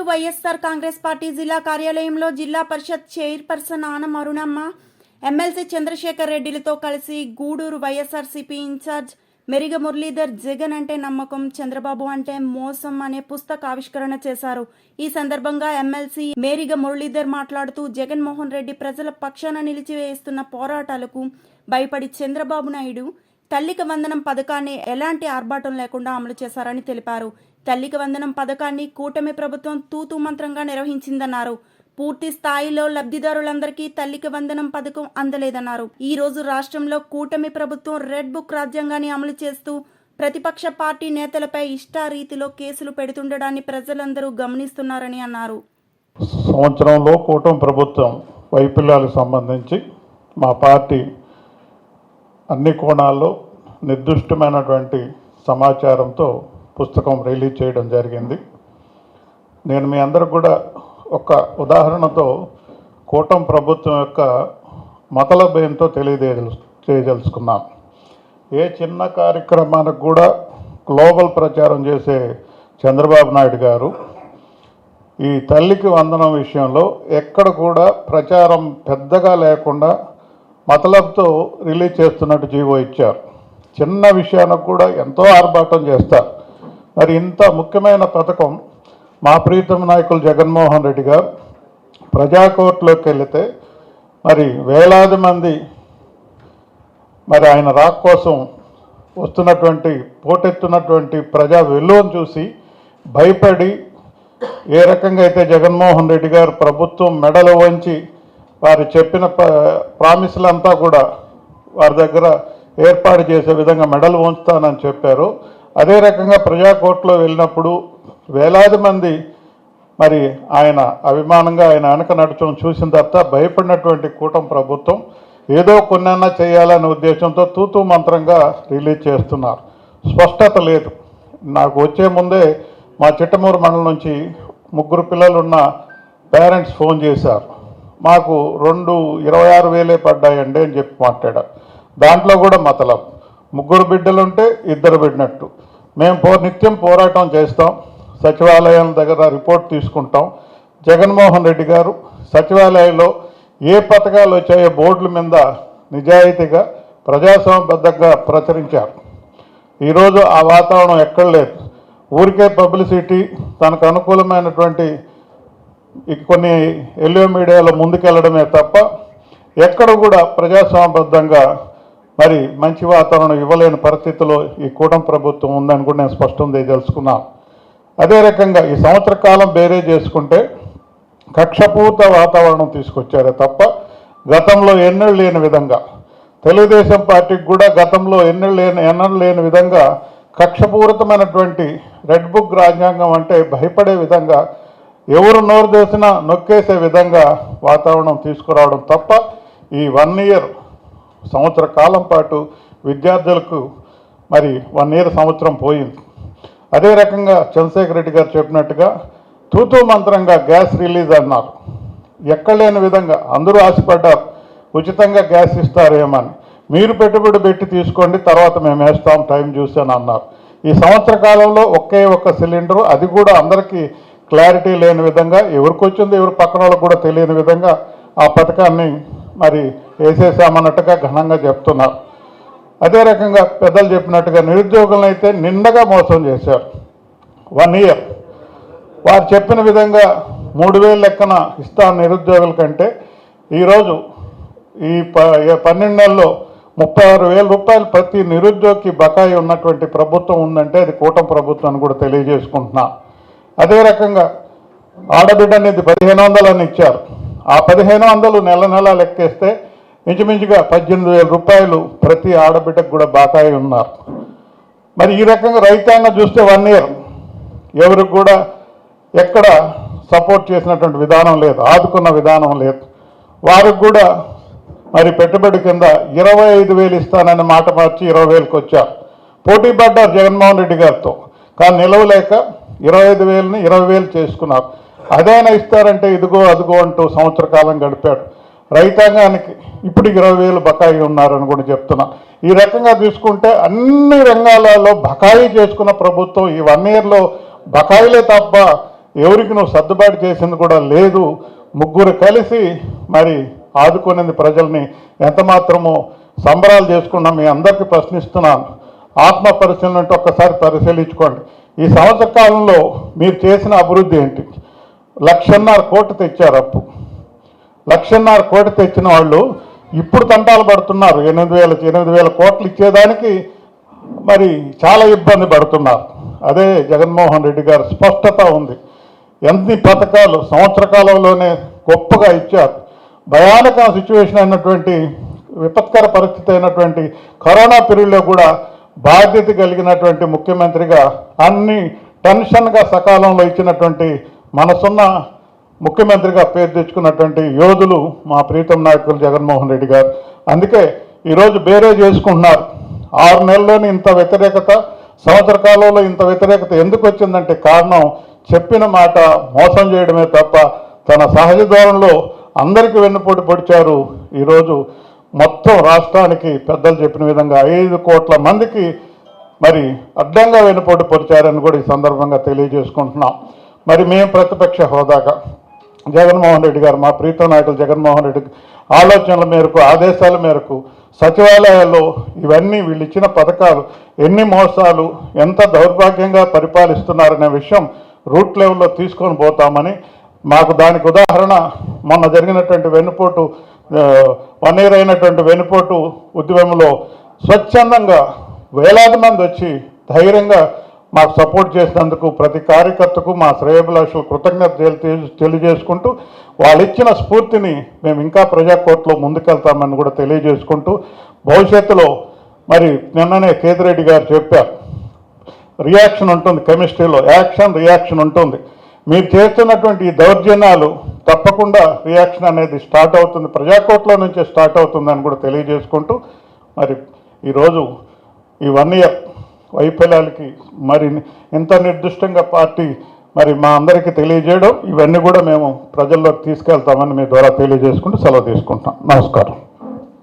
Gudur YSR Congress party జిల్లా కార్యాలయంలో జిల్లా పరిషత్ చైర్పర్సన్ ఆనం అరుణమ్మ ఎమ్మెల్సీ చంద్రశేఖర్ రెడ్డిలతో కలిసి గూడూరు వైఎస్ఆర్సీపీ ఇన్ఛార్జ్ మెరిగ మురళీధర్ జగన్ అంటే నమ్మకం చంద్రబాబు అంటే మోసం అనే పుస్తక ఆవిష్కరణ చేశారు. ఈ సందర్భంగా ఎమ్మెల్సీ మేరిగ మురళీధర్ మాట్లాడుతూ జగన్మోహన్ రెడ్డి ప్రజల పక్షాన నిలిచివేస్తున్న పోరాటాలకు భయపడి చంద్రబాబు నాయుడు తల్లికి వందనం పథకాన్ని ఎలాంటి ఆర్భాటం లేకుండా అమలు చేశారని తెలిపారు. తల్లికి వందనం పథకాన్ని కూటమి ప్రభుత్వం తూతు మంత్రంగా నిర్వహించిందన్నారు. పూర్తి స్థాయిలో లబ్ధిదారులందరికీ తల్లికి వందనం పథకం అందలేదన్నారు. ఈ రోజు రాష్ట్రంలో కూటమి ప్రభుత్వం రెడ్ బుక్ రాజ్యాంగాన్ని అమలు చేస్తూ ప్రతిపక్ష పార్టీ నేతలపై ఇష్టారీతిలో కేసులు పెడుతుండడాన్ని ప్రజలందరూ గమనిస్తున్నారని అన్నారు. సంవత్సరంలో కూటమి ప్రభుత్వం వైఫల్యాలకు సంబంధించి మా పార్టీ అన్ని కోణాల్లో నిర్దిష్టమైనటువంటి సమాచారంతో పుస్తకం రిలీజ్ చేయడం జరిగింది. నేను మీ అందరికి కూడా ఒక ఉదాహరణతో కూటమి ప్రభుత్వం యొక్క మతలభయంతో తెలియజేయదలు చేయదలుచుకున్నాను. ఏ చిన్న కార్యక్రమానికి కూడా గ్లోబల్ ప్రచారం చేసే చంద్రబాబు నాయుడు గారు ఈ తల్లికి వందనం విషయంలో ఎక్కడ కూడా ప్రచారం పెద్దగా లేకుండా మతలబ్తో రిలీజ్ చేస్తున్నట్టు జీవో ఇచ్చారు. చిన్న విషయానికి కూడా ఎంతో ఆర్భాటం చేస్తారు. మరి ఇంత ముఖ్యమైన పథకం మా ప్రీతం నాయకులు జగన్మోహన్ రెడ్డి గారు ప్రజాకోర్టులోకి వెళితే మరి వేలాది మంది మరి ఆయన రాక్ కోసం వస్తున్నటువంటి పోటెత్తున్నటువంటి ప్రజా వెలువను చూసి భయపడి ఏ రకంగా అయితే జగన్మోహన్ రెడ్డి గారు ప్రభుత్వం మెడలు వంచి వారు చెప్పిన ప్రామిసులంతా కూడా వారి దగ్గర ఏర్పాటు చేసే విధంగా మెడలు ఉంచుతానని చెప్పారు. అదే రకంగా ప్రజాకోర్టులో వెళ్ళినప్పుడు వేలాది మంది మరి ఆయన అభిమానంగా ఆయన వెనక నడుచడం చూసిన తర్వాత భయపడినటువంటి కూటమి ప్రభుత్వం ఏదో కొన్నైనా చేయాలనే ఉద్దేశంతో తూతూ మంత్రంగా రిలీజ్ చేస్తున్నారు. స్పష్టత లేదు. నాకు వచ్చే ముందే మా చిట్టమూరు మండలం నుంచి ముగ్గురు పిల్లలున్న పేరెంట్స్ ఫోన్ చేశారు. మాకు రెండు ఇరవై ఆరు వేలే పడ్డాయండి అని చెప్పి మాట్లాడారు. దాంట్లో కూడా మతలం. ముగ్గురు బిడ్డలుంటే ఇద్దరు బిడ్డనట్టు. మేము పో నిత్యం పోరాటం చేస్తాం. సచివాలయం దగ్గర రిపోర్ట్ తీసుకుంటాం. జగన్మోహన్ రెడ్డి గారు సచివాలయంలో ఏ పథకాలు వచ్చాయో బోర్డుల మీద నిజాయితీగా ప్రజాస్వామ్యబద్ధంగా ప్రచురించారు. ఈరోజు ఆ వాతావరణం ఎక్కడ లేదు. ఊరికే పబ్లిసిటీ తనకు అనుకూలమైనటువంటి కొన్ని ఎల్లో మీడియాలో ముందుకెళ్ళడమే తప్ప ఎక్కడ కూడా ప్రజాస్వామ్యబద్ధంగా మరి మంచి వాతావరణం ఇవ్వలేని పరిస్థితిలో ఈ కూటమి ప్రభుత్వం ఉందని కూడా నేను స్పష్టం చేయదలుచుకున్నాను అదే రకంగా ఈ సంవత్సర కాలం బేరే చేసుకుంటే కక్షపూత వాతావరణం తీసుకొచ్చారే తప్ప గతంలో ఎన్నెళ్ళు లేని విధంగా. తెలుగుదేశం పార్టీకి కూడా గతంలో ఎన్నడూ లేని ఎన్నడూ లేని విధంగా కక్షపూరితమైనటువంటి రెడ్ బుక్ రాజ్యాంగం అంటే భయపడే విధంగా ఎవరు నోరు చేసినా నొక్కేసే విధంగా వాతావరణం తీసుకురావడం తప్ప ఈ వన్ ఇయర్ సంవత్సర కాలం పాటు విద్యార్థులకు మరి వన్ ఇయర్ సంవత్సరం పోయింది. అదే రకంగా చంద్రశేఖర్ రెడ్డి గారు చెప్పినట్టుగా తూతూ మంత్రంగా గ్యాస్ రిలీజ్ అన్నారు. ఎక్కడ లేని విధంగా అందరూ ఆశపడ్డారు ఉచితంగా గ్యాస్ ఇస్తారేమని. మీరు పెట్టుబడి పెట్టి తీసుకోండి తర్వాత మేము వేస్తాం టైం చూసాను అన్నారు. ఈ సంవత్సర కాలంలో ఒకే ఒక్క సిలిండరు అది కూడా అందరికీ క్లారిటీ లేని విధంగా ఎవరికి వచ్చింది ఎవరు పక్కన కూడా తెలియని విధంగా ఆ పథకాన్ని మరి వేసేసామన్నట్టుగా ఘనంగా చెప్తున్నారు. అదే రకంగా పెద్దలు చెప్పినట్టుగా నిరుద్యోగులను అయితే నిండగా మోసం చేశారు. వన్ ఇయర్ వారు చెప్పిన విధంగా మూడు వేలు లెక్కన ఇస్తాను నిరుద్యోగుల కంటే. ఈరోజు ఈ ప పన్నెండు నెలల్లో ముప్పై ఆరు వేల రూపాయలు ప్రతి నిరుద్యోగికి బకాయి ఉన్నటువంటి ప్రభుత్వం ఉందంటే అది కూటమి ప్రభుత్వం అని కూడా తెలియజేసుకుంటున్నా. అదే రకంగా ఆడబిడ్డ అనేది పదిహేను వందలని ఇచ్చారు. ఆ పదిహేను వందలు నెల నెల లెక్కేస్తే ఇంచుమించుగా పద్దెనిమిది వేల రూపాయలు ప్రతి ఆడబిడ్డకు కూడా బాకాయి ఉన్నారు. మరి ఈ రకంగా రైతాంగం చూస్తే వన్ ఇయర్ ఎవరికి కూడా ఎక్కడ సపోర్ట్ చేసినటువంటి విధానం లేదు ఆదుకున్న విధానం లేదు. వారికి కూడా మరి పెట్టుబడి కింద ఇరవై ఐదు వేలు ఇస్తానని మాట మార్చి ఇరవై వేలకు వచ్చారు. పోటీ పడ్డారు జగన్మోహన్ రెడ్డి గారితో. కానీ నిలవలేక ఇరవై ఐదు వేలని ఇరవై వేలు చేసుకున్నారు. అదైనా ఇస్తారంటే ఇదిగో అదిగో అంటూ సంవత్సర కాలం గడిపాడు. రైతాంగానికి ఇప్పుడు ఇరవై వేలు బకాయి ఉన్నారని కూడా చెప్తున్నా. ఈ రకంగా తీసుకుంటే అన్ని రంగాలలో బకాయి చేసుకున్న ప్రభుత్వం ఈ వన్ ఇయర్లో బకాయిలే తప్ప ఎవరికి నువ్వు సర్దుబాటు చేసింది కూడా లేదు. ముగ్గురు కలిసి మరి ఆదుకునేది ప్రజల్ని ఎంత మాత్రమో సంబరాలు చేసుకున్నా మీ అందరికీ ప్రశ్నిస్తున్నాను. ఆత్మ పరిశీలన అంటే ఒక్కసారి పరిశీలించుకోండి. ఈ సంవత్సర కాలంలో మీరు చేసిన అభివృద్ధి ఏంటి? లక్షన్నర కోట్లు తెచ్చారు అప్పు. లక్షన్నర కోటి తెచ్చిన వాళ్ళు ఇప్పుడు తంటాలు పడుతున్నారు ఎనిమిది వేల ఎనిమిది వేల కోట్లు ఇచ్చేదానికి మరి చాలా ఇబ్బంది పడుతున్నారు. అదే జగన్మోహన్ రెడ్డి గారు స్పష్టత ఉంది. ఎన్ని పథకాలు సంవత్సర కాలంలోనే గొప్పగా ఇచ్చారు. భయానక సిచ్యువేషన్ అయినటువంటి విపత్కర పరిస్థితి అయినటువంటి కరోనా పీరియడ్లో కూడా బాధ్యత కలిగినటువంటి ముఖ్యమంత్రిగా అన్ని టెన్షన్గా సకాలంలో ఇచ్చినటువంటి మనసున్న ముఖ్యమంత్రిగా పేరు తెచ్చుకున్నటువంటి యోధులు మా ప్రీతం నాయకులు జగన్మోహన్ రెడ్డి గారు. అందుకే ఈరోజు బేరే చేసుకుంటున్నారు. ఆరు నెలల్లోనే ఇంత వ్యతిరేకత సంవత్సర కాలంలో ఇంత వ్యతిరేకత ఎందుకు వచ్చిందంటే కారణం చెప్పిన మాట మోసం చేయడమే తప్ప తన సహజ ధోరణిలో అందరికీ వెన్నుపోటు పొడిచారు ఈరోజు మొత్తం రాష్ట్రానికి పెద్దలు చెప్పిన విధంగా ఐదు కోట్ల మందికి మరి అడ్డంగా వెనుపోటు పొడిచారని కూడా ఈ సందర్భంగా తెలియజేసుకుంటున్నాం. మరి మేము ప్రతిపక్ష హోదాగా జగన్మోహన్ రెడ్డి గారు మా ప్రీతం నాయకులు జగన్మోహన్ రెడ్డి ఆలోచనల మేరకు ఆదేశాల మేరకు సచివాలయాల్లో ఇవన్నీ వీళ్ళు ఇచ్చిన పథకాలు ఎన్ని మోసాలు ఎంత దౌర్భాగ్యంగా పరిపాలిస్తున్నారనే విషయం రూట్ లెవెల్లో తీసుకొని పోతామని మాకు దానికి ఉదాహరణ మొన్న జరిగినటువంటి వెన్నుపోటు వన్ ఇయర్ అయినటువంటి వెన్నుపోటు ఉద్యమంలో స్వచ్ఛందంగా వేలాది మంది వచ్చి ధైర్యంగా మాకు సపోర్ట్ చేసినందుకు ప్రతి కార్యకర్తకు మా శ్రేయభిలాషులు కృతజ్ఞత తెలియజేసుకుంటూ వాళ్ళు ఇచ్చిన స్ఫూర్తిని మేము ఇంకా ప్రజాకోర్టులో ముందుకెళ్తామని కూడా తెలియజేసుకుంటూ భవిష్యత్తులో మరి నిన్ననే కేతిరెడ్డి గారు చెప్పారు. రియాక్షన్ ఉంటుంది కెమిస్ట్రీలో యాక్షన్ రియాక్షన్ ఉంటుంది. మీరు చేస్తున్నటువంటి ఈ దౌర్జన్యాలు తప్పకుండా రియాక్షన్ అనేది స్టార్ట్ అవుతుంది ప్రజాకోర్టులో నుంచే స్టార్ట్ అవుతుందని కూడా తెలియజేసుకుంటూ మరి ఈరోజు ఈ వన్ ఇయర్ వైఫల్యాలకి మరి ఇంత నిర్దిష్టంగా పార్టీ మరి మా అందరికీ తెలియజేయడం ఇవన్నీ కూడా మేము ప్రజల్లోకి తీసుకెళ్తామని మీ ద్వారా తెలియజేసుకుంటూ సెలవు తీసుకుంటాం నమస్కారం.